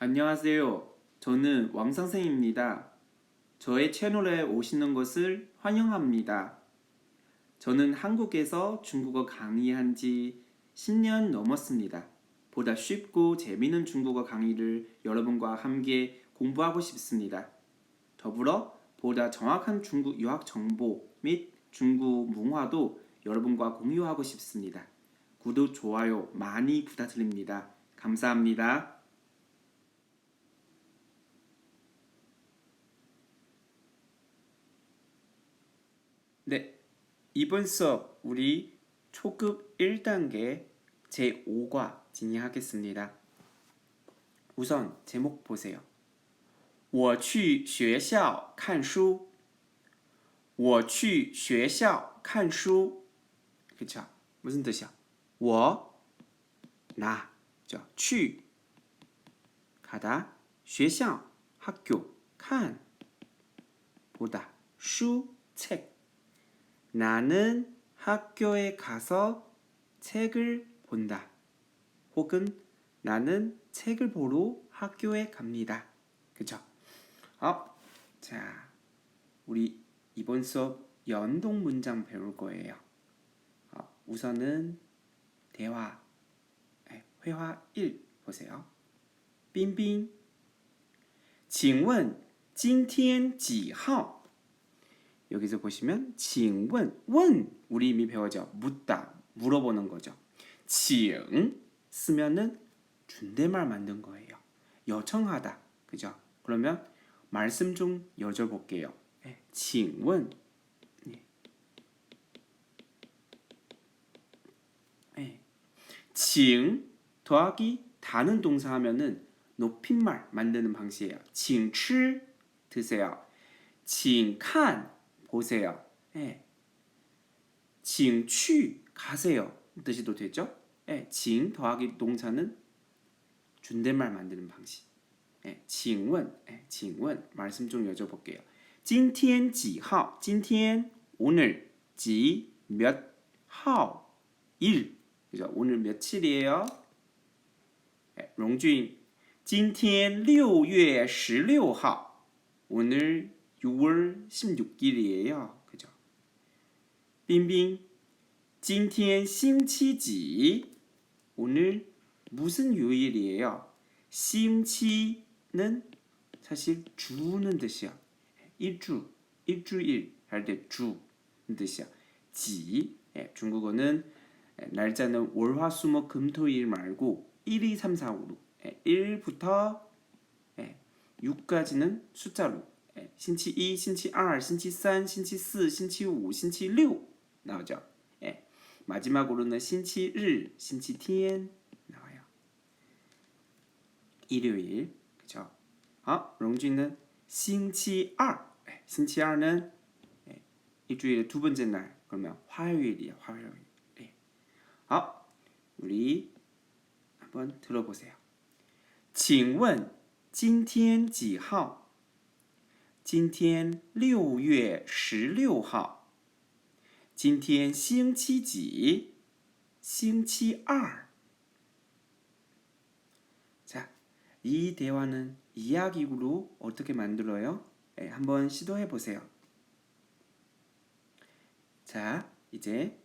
안녕하세요. 저는 왕 선생입니다. 저의 채널에 오시는 것을 환영합니다. 저는 한국에서 중국어 강의한 지 10년 넘었습니다. 보다 쉽고 재미있는 중국어 강의를 여러분과 함께 공부하고 싶습니다. 더불어 보다 정확한 중국 유학 정보 및 중국 문화도 여러분과 공유하고 싶습니다. 구독, 좋아요 많이 부탁드립니다. 감사합니다. 네, 이번 수업 우리 초급 1단계 제5과 진행하겠습니다. 우선 제목 보세요. 我去学校看书.我去学校看书. 그쵸? 무슨 뜻이야? 我 나, 죠. 去 가다, 学校 학교, 看 보다, 书 책. 나는 학교에 가서 책을 본다. 혹은 나는 책을 보러 학교에 갑니다. 그쵸? 어, 자, 우리 이번 수업 연동 문장 배울 거예요. 어, 우선은 대화, 에, 회화 1 보세요. 빈빈, 请问今天几号? 여기서 보시면 징원 원. 우리 이미 배워죠 묻다. 물어보는 거죠. 징 쓰면은 준대말 만든 거예요. 요청하다. 그죠? 그러면 말씀 좀 여절 볼게요. 징원 징 더하기 다는 동사 하면은 높임말 만드는 방식이에요. 징吃 드세요. 징看 보세요. 예. 请去 가세요. 뜻이도 되죠? 예. 请 더하기 동사는 준대말 만드는 방식. 예. 请问, 예. 请问 말씀 좀 여쭤볼게요. 今天几号?今天 오늘 几몇号? 일 그죠? 오늘 며칠이에요? 예. 롱준 今天6月16号 오늘 6월 16일이에요. 그죠? 빙빙. 今天 심치지. 오늘 무슨 요일이에요? 심치는 사실 주는 뜻이야. 일주, 일주일 할 때 주는 뜻이야. 지. 예, 중국어는 예, 날짜는 월화수목 금토일 말고 1, 2, 3, 4, 5로 예, 1부터 예, 6까지는 숫자로 星期一, 星期二, 星期三, 星期四, 星期五, 星期六 나오죠. 예. 마지막으로는 星期日, 星期天 나와요. 일요일, 그죠? 아, 롱준은 星期二, 예. 星期二는 예. 일주일의 두 번째 날, 그러면 화요일이야, 화요일. 예. 아, 우리 한번 들어보세요. 请问今天几号? 今天六月十六号。今天星期几？星期二。 자, 이 대화는 이야기로 어떻게 만들어요? 네, 한번 시도해 보세요. 자, 이제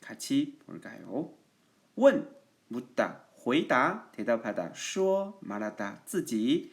같이 볼까요? 问 묻다, 回答 대답하다, 说 말하다, 自己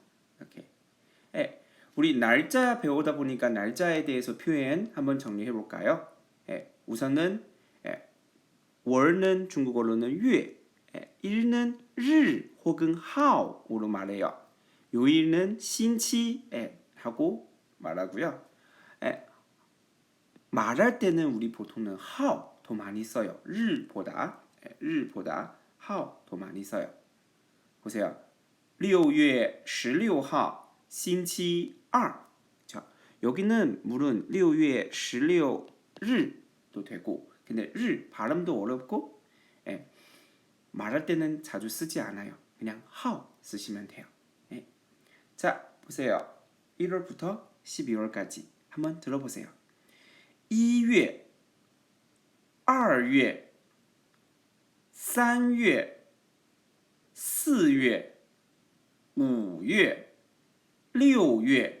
우리 날짜 배우다 보니까 날짜에 대해서 표현 한번 정리해 볼까요? 예, 우선은 예, 월은 중국어로는 月, 예, 일은 日 혹은 号으로 말해요. 요일은 星期 예, 하고 말하고요. 예, 말할 때는 우리 보통은 号 더 많이 써요. 日보다 예, 日보다 号 더 많이 써요. 보세요. 6月16号 星期 二. 자, 여기는 물은 6월 16일도 되고 근데 일 발음도 어렵고 예, 말할 때는 자주 쓰지 않아요. 그냥 how 쓰시면 돼요. 예. 자, 보세요. 1월부터 12월까지 한번 들어보세요. 1월, 2월, 3월, 4월, 5월, 6월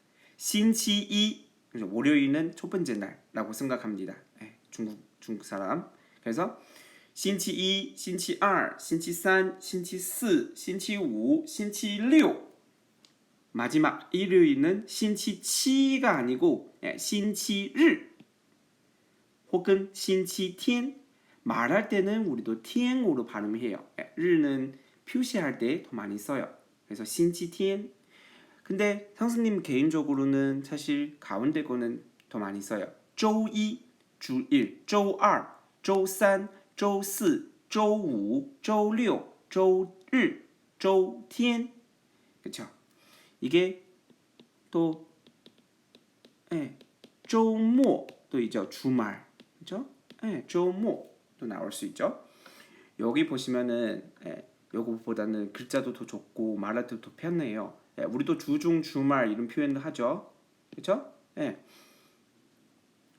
신치2 월요일은 첫 번째 날라고 생각합니다. 네, 중국 중국 사람. 그래서 신치2, 신치2, 신치3, 신치4, 신치5, 신치6 마지막 일요일은 신치7가 아니고 예, 신치日 혹은 신치天 말할 때는 우리도 天으로 발음해요. 예, 를는 표시할 때 더 많이 써요. 그래서 신치天 근데 상수님 개인적으로는 사실 가운데 거는 더 많이 써요. 周一, 주일, 周二, 周三, 周四, 周五, 周六, 周日, 周天. 그렇죠? 이게 또 예, 周末또 있죠. 주말. 그죠? 예, 조모도 나올 수 있죠. 여기 보시면은 예, 요거보다는 글자도 더 좋고 말할 때도 더 편해요. 예, 우리도 주중 주말 이런 표현도 하죠. 그렇죠? 예.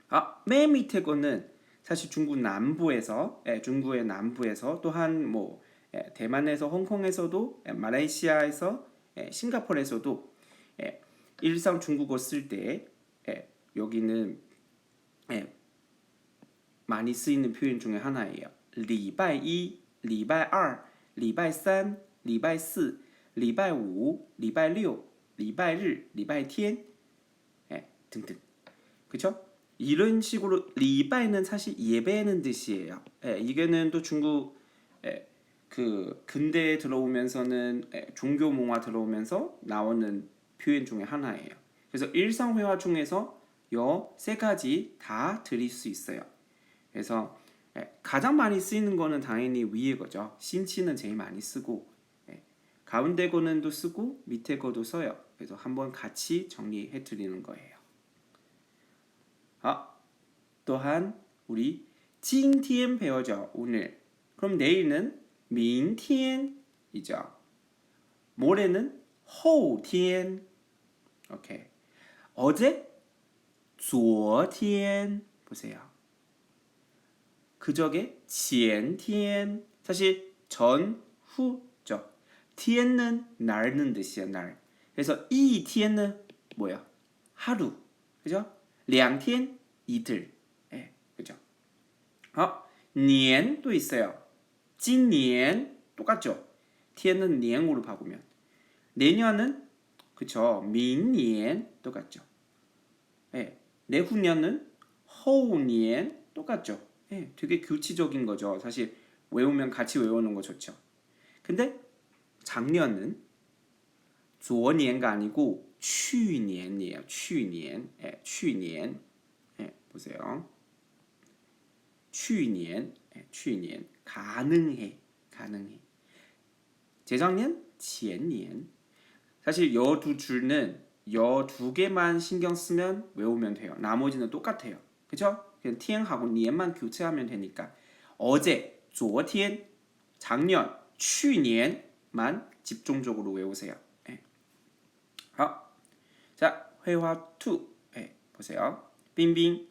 아, 맨 밑에 거는 사실 중국 남부에서 예, 중국의 남부에서 또한 뭐 예, 대만에서 홍콩에서도 예, 말레이시아에서 예, 싱가포르에서도 예, 일상 중국어 쓸 때 예, 여기는 예, 많이 쓰이는 표현 중에 하나예요. 礼拜一,礼拜二,礼拜三,礼拜四, 礼拜五,礼拜六,礼拜日,礼拜天 예, 등등. 그렇죠? 이런 식으로 리바이는 사실 예배는 뜻이에요. 예, 이게는 또 중국 예, 그 근대에 들어오면서는 예, 종교 문화 들어오면서 나오는 표현 중에 하나예요. 그래서 일상회화 중에서 요 세 가지 다 드릴 수 있어요. 그래서 예, 가장 많이 쓰이는 거는 당연히 위에 거죠. 신치는 제일 많이 쓰고 예, 가운데 거는도 쓰고 밑에 거도 써요. 그래서 한번 같이 정리해 드리는 거예요. 아, 또한 우리 今天 배워죠. 오늘. 그럼 내일은 明天이죠. 모레는 后天. 오케이. 어제 昨天 보세요. 그저께 前天 사실 전 후 티엔은 날는 뜻이야 날. 그래서 이 티엔은 뭐야? 하루, 그죠? 량티엔 이틀, 예, 네, 그죠? 어, 년도 있어요. 진년 똑같죠? 티엔은 년으로 바꾸면 내년은 그쵸? 민년 똑같죠? 예, 네, 내후년은 허우년 똑같죠? 예, 네, 되게 규칙적인 거죠. 사실 외우면 같이 외우는 거 좋죠. 근데 작년은 昨年가 아니고 去年이에요. 去年. 예, 去年. 예, 보세요. 去年. 예, 去年. 가능해. 가능해. 재작년 前年. 사실 여 두 줄은 여 두 개만 신경 쓰면 외우면 돼요. 나머지는 똑같아요. 그죠? 그냥 天하고 年만 교체하면 되니까 어제, 昨天, 작년, 去年 만 집중적으로 외우세요. 예. 아, 자, 회화 2 예, 보세요. 빙빙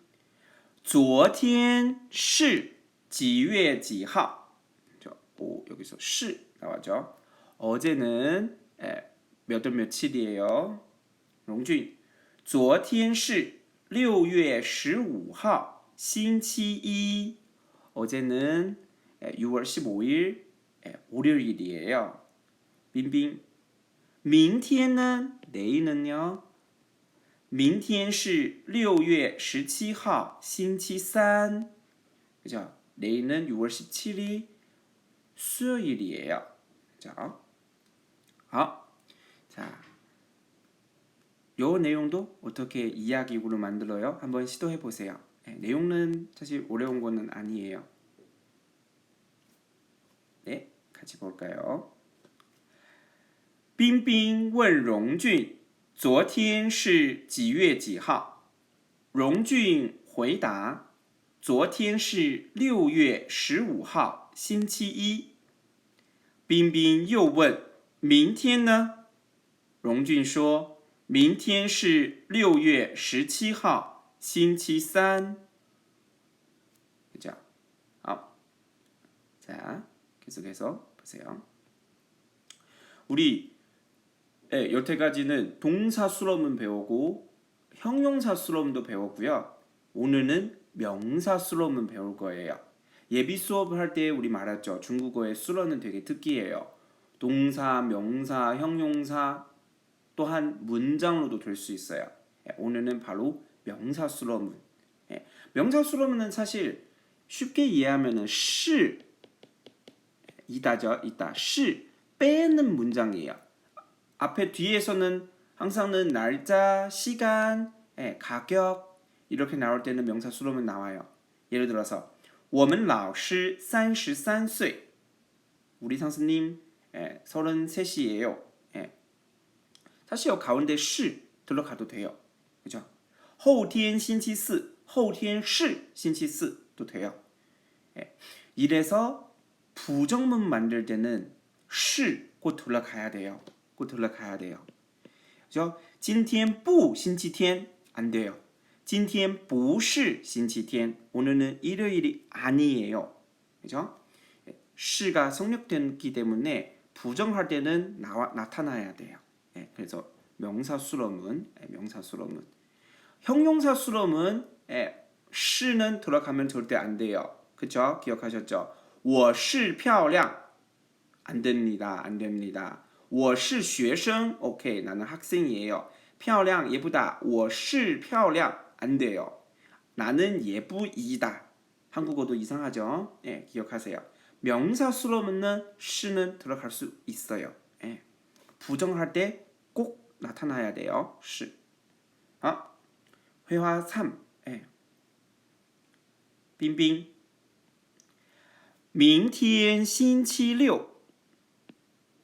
昨天是几月几号? 저, 오, 여기서 是 나왔죠. 어제는 예, 몇월 며칠이에요? 롱준 昨天是六月十五号星期一 어제는 6월 15일 월요일이에요. 빙빙 明天는 내일은요. 明天是6月17号星期三. 그죠? 내일은 6월 17일 수요일이에요. 자. 아. 자. 요 내용도 어떻게 이야기구를 만들어요? 한번 시도해 보세요. 네, 내용은 사실 어려운 거는 아니에요. 네, 같이 볼까요? 冰冰问荣俊：“昨天是几月几号？”荣俊回答：“昨天是六月十五号，星期一。”冰冰又问：“明天呢？”荣俊说：“明天是六月十七号，星期三。”这样，好，자 계속해서 보세요. 우리 예, 여태까지는 동사 수럼은 배우고 형용사 수럼도 배웠고요. 오늘은 명사 수럼은 배울 거예요. 예비 수업을 할 때 우리 말했죠. 중국어의 수럼은 되게 특이해요. 동사, 명사, 형용사 또한 문장으로도 될 수 있어요. 예, 오늘은 바로 명사 수럼은. 예, 명사 수럼은 사실 쉽게 이해하면은 시 이다죠. 이다. 시 빼는 문장이에요. 앞에 뒤에서는 항상은 날짜, 시간, 예, 가격 이렇게 나올 때는 명사 수로는 나와요. 예를 들어서 我们老师33岁. 우리 선생님 예, 33이에요. 예. 사실 요 가운데 是 들어가도 돼요. 그죠? 后天星期四,后天是星期四도 돼요. 예. 이래서 부정문 만들 때는 是곧 들어가야 돼요. 꼭 들어가야 돼요. 그죠? 今天不 星期天 안 돼요. 今天不是星期天 오늘은 일요일이 아니에요. 그죠? 시가 성립됐기 때문에 부정할 때는 나와, 나타나야 돼요. 예, 그래서 명사 수럼은 예, 명사 수럼은 형용사 수럼은 예, 시는 들어가면 절대 안 돼요. 그죠? 기억하셨죠? 我是漂亮 안 됩니다. 안 됩니다. 我是学生 오케이 나는 학생이에요. 漂亮 예쁘다. 我是漂亮 안 돼요. 나는 예쁘이다. 한국어도 이상하죠? 예, 기억하세요. 명사 수로는 시는 들어갈 수 있어요. 예. 부정할 때 꼭 나타나야 돼요. 시. 아, 회화 3. 예. 빙빙. 明天星期六.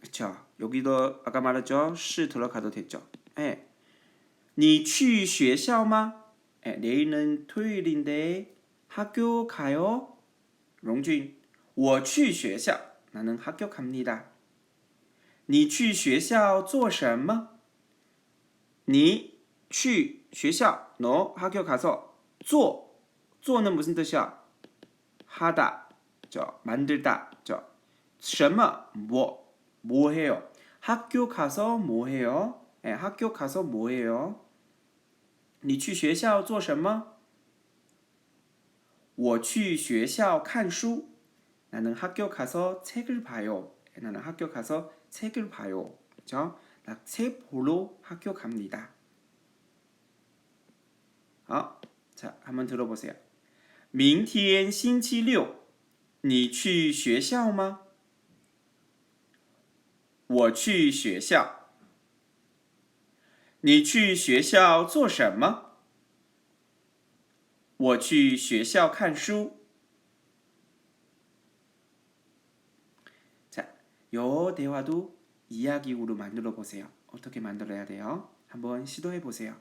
그쵸? 여기도 아까 말했죠. 시 들어가도 됐죠. 예. 你去学校吗? 예, 내일은 토요일인데 학교 가요? 롱준 我去学校 나는 학교 갑니다. 你去学校做什么?你去学校 너 학교 가서 做 做는 무슨 뜻이야? 하다, 저 만들다, 저 什么 뭐, 뭐 해요? 학교 가서 뭐 해요? 예, 학교 가서 뭐 해요? 你去学校做什么?我去学校看书. 나는 학교 가서 책을 봐요. 나는 학교 가서 책을 봐요. 그죠? 나책 보러 학교 갑니다. 어, 자, 한번 들어보세요. 明天星期六,你去学校吗? 我去学校。你去学校做什么？我去学校看书。자, 요 대화도 이야기구로 만들어 보세요. 어떻게 만들어야 돼요? 한번 시도해 보세요.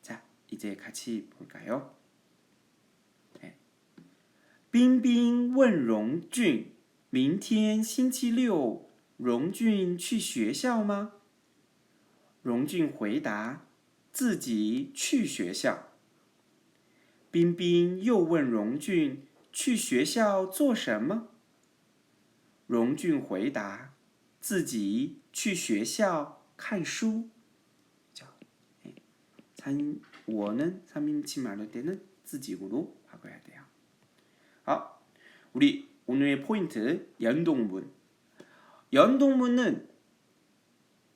자, 이제 같이 볼까요? 네. 冰冰问荣俊 明天星期六，荣俊去学校吗？荣俊回答：“自己去学校。”冰冰又问荣俊：“去学校做什么？”荣俊回答：“自己去学校看书。”자 산, 원은 3인칭 말할 때는 自己으로 바꿔야 돼요. 아, 우리 오늘의 포인트 연동문. 연동문은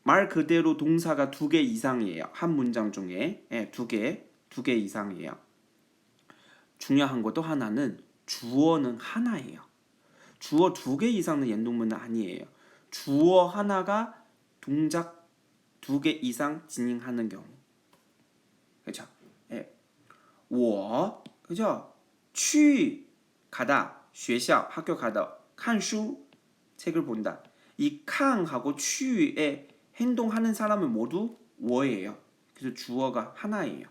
말 그대로 동사가 두 개 이상이에요. 한 문장 중에 예, 두 개, 두 개 이상이에요. 중요한 것도 하나는 주어는 하나예요. 주어 두 개 이상의 연동문은 아니에요. 주어 하나가 동작 두 개 이상 진행하는 경우. 그렇죠? 예. 我 그죠? 去 가다 学校 학교 가다 看书 책을 본다. 이 칸하고 去에 행동하는 사람은 모두 我예요. 그래서 주어가 하나예요.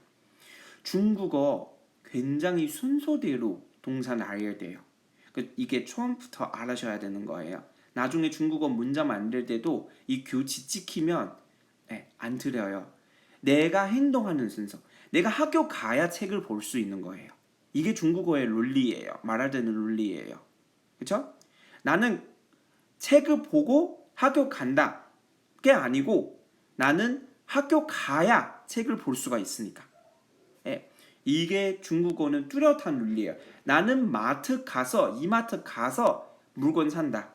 중국어 굉장히 순서대로 동사를 알려야 돼요. 그 이게 처음부터 알아셔야 되는 거예요. 나중에 중국어 문장 만들 때도 이 규칙 지키면 네, 안 틀려요. 내가 행동하는 순서. 내가 학교 가야 책을 볼 수 있는 거예요. 이게 중국어의 룰리예요. 말할 때는 룰리예요. 그렇죠? 나는 책을 보고 학교 간다. 게 아니고 나는 학교 가야 책을 볼 수가 있으니까. 예. 이게 중국어는 뚜렷한 룰리예요. 나는 마트 가서 이마트 가서 물건 산다.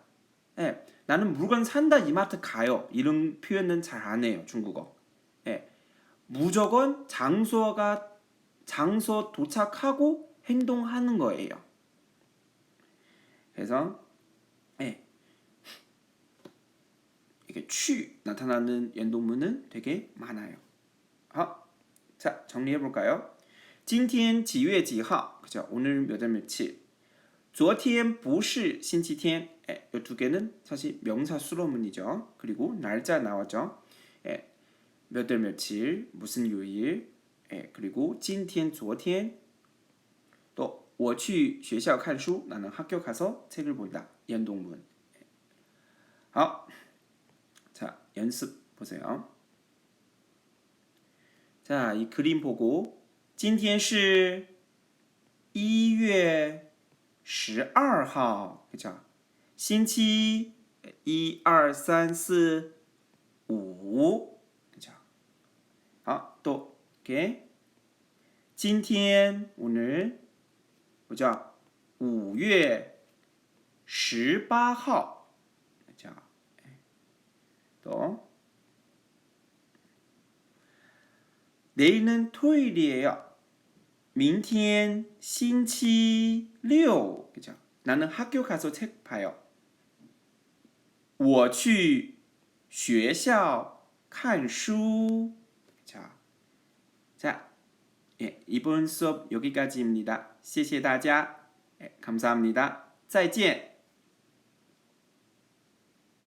예. 나는 물건 산다 이마트 가요. 이런 표현은 잘 안 해요. 중국어. 예. 무조건 장소가 장소 도착하고 행동하는 거예요. 그래서 예. 이게 취 나타나는 연동문은 되게 많아요. 아, 자 정리해 볼까요? 今天几月几号? 그죠? 오늘 몇월 며칠? 昨天不是星期天. 예, 이두 개는 사실 명사 수로문이죠. 그리고 날짜 나왔죠. 예, 몇월 며칠, 무슨 요일, 예, 그리고 今天,昨天, 또 我去学校看书, 나는 학교 가서 책을 본다. 연동문. 예. 好, 자 연습 보세요. 자, 이 그림 보고 今天是一月十二号，그죠星期一二三四五，그죠好，또 이렇게 今天오늘 뭐죠? 五月十八号，그죠 또 내일은 토요일이에요. 明天星期六 그죠? 나는 학교 가서 책 봐요. 我去学校看书 자, 자, 예, 이번 수업 여기까지입니다. 谢谢大家. 예, 감사합니다. 再见.